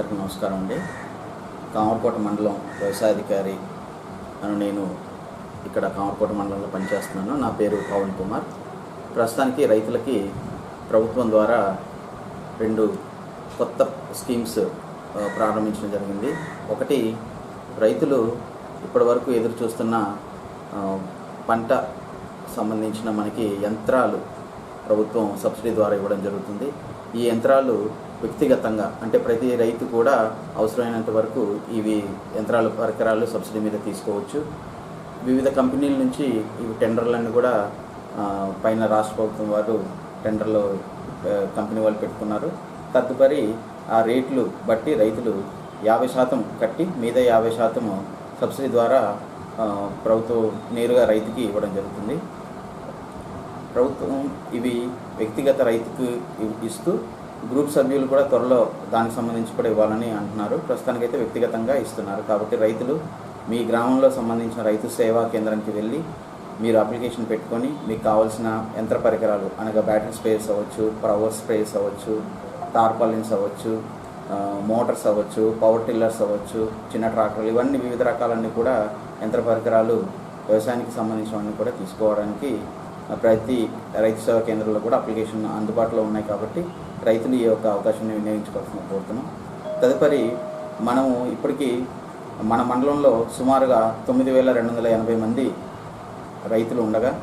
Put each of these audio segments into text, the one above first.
అందరికీ నమస్కారం అండి. కామర్కోట మండలం వ్యవసాయాధికారి అని నేను ఇక్కడ కామర్కోట మండలంలో పనిచేస్తున్నాను. నా పేరు పవన్ కుమార్. ప్రస్తుతానికి రైతులకి ప్రభుత్వం ద్వారా రెండు కొత్త స్కీమ్స్ ప్రారంభించడం జరిగింది. ఒకటి రైతులు ఇప్పటివరకు ఎదురు చూస్తున్న పంట సంబంధించిన మనకి యంత్రాలు ప్రభుత్వం సబ్సిడీ ద్వారా ఇవ్వడం జరుగుతుంది. ఈ యంత్రాలు వ్యక్తిగతంగా అంటే ప్రతి రైతు కూడా అవసరమైనంత వరకు ఇవి యంత్రాలు పరికరాలు సబ్సిడీ మీద తీసుకోవచ్చు. వివిధ కంపెనీల నుంచి ఇవి టెండర్లన్నీ కూడా పైన రాష్ట్ర ప్రభుత్వం వారు టెండర్లో కంపెనీ వాళ్ళు పెట్టుకున్నారు. తదుపరి ఆ రేట్లు బట్టి రైతులు యాభై శాతం కట్టి మీద యాభై శాతం సబ్సిడీ ద్వారా ప్రభుత్వం నేరుగా రైతుకి ఇవ్వడం జరుగుతుంది. ప్రభుత్వం ఇవి వ్యక్తిగత రైతుకు ఇస్తూ గ్రూప్ సభ్యులు కూడా త్వరలో దానికి సంబంధించి కూడా ఇవ్వాలని అంటున్నారు. ప్రస్తుతానికైతే వ్యక్తిగతంగా ఇస్తున్నారు. కాబట్టి రైతులు మీ గ్రామంలో సంబంధించిన రైతు సేవా కేంద్రానికి వెళ్ళి మీరు అప్లికేషన్ పెట్టుకొని మీకు కావాల్సిన యంత్ర పరికరాలు అనగా బ్యాటరీ స్ప్రేస్ అవ్వచ్చు పవర్ స్ప్రేస్ అవ్వచ్చు టార్పాలిన్స్ అవ్వచ్చు మోటార్స్ అవ్వచ్చు పవర్ టిల్లర్స్ అవ్వచ్చు చిన్న ట్రాక్టర్లు ఇవన్నీ వివిధ రకాలన్నీ కూడా యంత్ర పరికరాలు వ్యవసాయానికి సంబంధించినవన్నీ కూడా తీసుకోవడానికి ప్రతి రైతు సేవా కేంద్రంలో కూడా అప్లికేషన్ అందుబాటులో ఉన్నాయి కాబట్టి రైతులు ఈ యొక్క అవకాశాన్ని వినియోగించుకోవాల్సిన కోరుతున్నాం. తదుపరి మనము ఇప్పటికీ మన మండలంలో సుమారుగా తొమ్మిది వేల రెండు వందల ఎనభై మంది రైతులు ఉండగా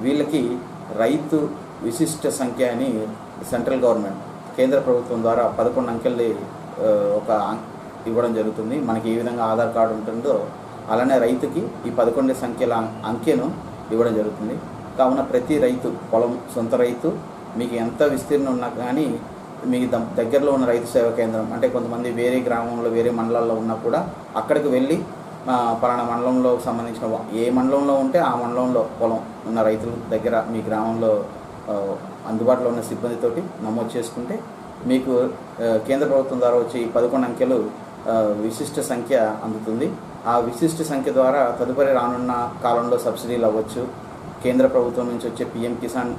వీళ్ళకి రైతు విశిష్ట సంఖ్య అని సెంట్రల్ గవర్నమెంట్ కేంద్ర ప్రభుత్వం ద్వారా పదకొండు అంకెల్ని ఒక అం- ఇవ్వడం జరుగుతుంది. మనకి ఏ విధంగా ఆధార్ కార్డు ఉంటుందో అలానే రైతుకి ఈ పదకొండు సంఖ్యల అంకెను ఇవ్వడం జరుగుతుంది. కావున ప్రతి రైతు పొలం సొంత రైతు మీకు ఎంత విస్తీర్ణం ఉన్నా కానీ మీకు ద- దగ్గరలో ఉన్న రైతు సేవా కేంద్రం అంటే కొంతమంది వేరే గ్రామంలో వేరే మండలాల్లో ఉన్నా కూడా అక్కడికి వెళ్ళి పలానా మండలంలో సంబంధించిన ఏ మండలంలో ఉంటే ఆ మండలంలో పొలం ఉన్న రైతుల దగ్గర మీ గ్రామంలో అందుబాటులో ఉన్న సిబ్బందితోటి నమోదు చేసుకుంటే మీకు కేంద్ర ప్రభుత్వం ద్వారా వచ్చి పదకొండు అంకెలు విశిష్ట సంఖ్య అందుతుంది. ఆ విశిష్ట సంఖ్య ద్వారా తదుపరి రానున్న కాలంలో సబ్సిడీలు అవ్వచ్చు కేంద్ర ప్రభుత్వం నుంచి వచ్చే పిఎం కిసాన్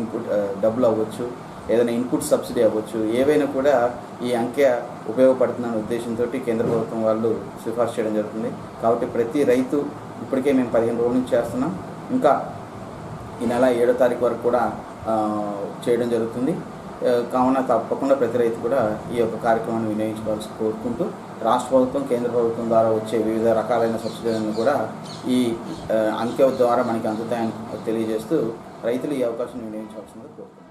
ఇన్పుట్ డబ్బులు అవ్వచ్చు ఏదైనా ఇన్పుట్ సబ్సిడీ అవ్వచ్చు ఏవైనా కూడా ఈ అంకె ఉపయోగపడుతుందనే ఉద్దేశంతో కేంద్ర ప్రభుత్వం వాళ్ళు సిఫార్సు చేయడం జరుగుతుంది. కాబట్టి ప్రతి రైతు ఇప్పటికే మేము పదిహేను రోజుల నుంచి చేస్తున్నాం. ఇంకా ఈ నెల ఏడో తారీఖు వరకు కూడా చేయడం జరుగుతుంది. కావున తప్పకుండా ప్రతి రైతు కూడా ఈ యొక్క కార్యక్రమాన్ని వినియోగించుకోవాల్సి కోరుకుంటూ రాష్ట్ర ప్రభుత్వం కేంద్ర ప్రభుత్వం ద్వారా వచ్చే వివిధ రకాలైన సబ్సిడీలను కూడా ఈ అంకె ద్వారా మనకి అందుతాయని తెలియజేస్తూ రైతులు ఈ అవకాశం వినియోగించవలసిందిగా కోరుకుంటున్నాను